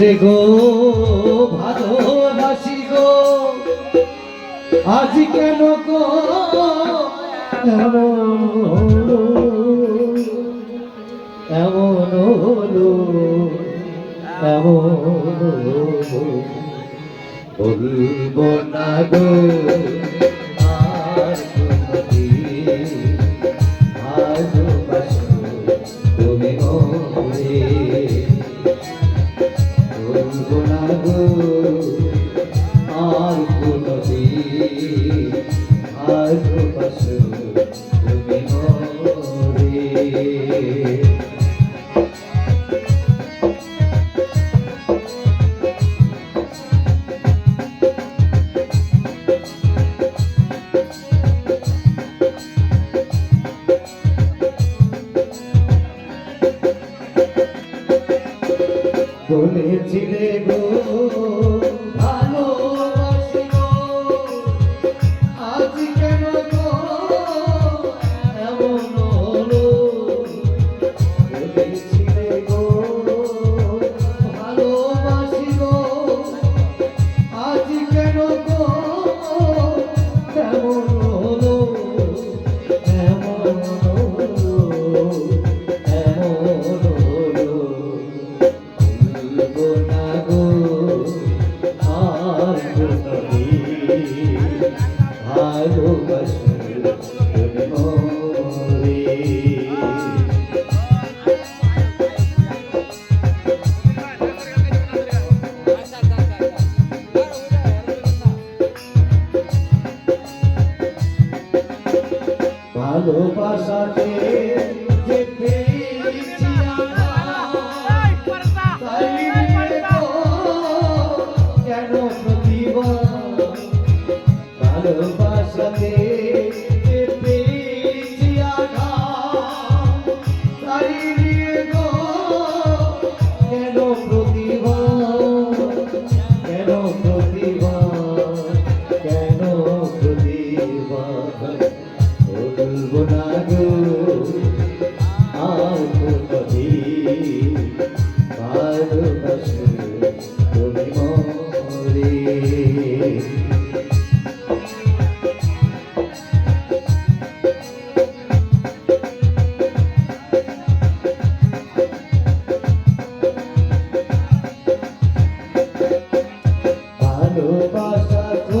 রে গো, ভালোবাসি গো। আজ কেন গো? এমন এমন হলো। এমন বলব না গো, আর আর কোনদিন ভালোবাসো তুমি গেছিলে গো ভুলবো না গো আর ভালোবাসো ভালোবাসাতে যে ভালোবাসাতে aku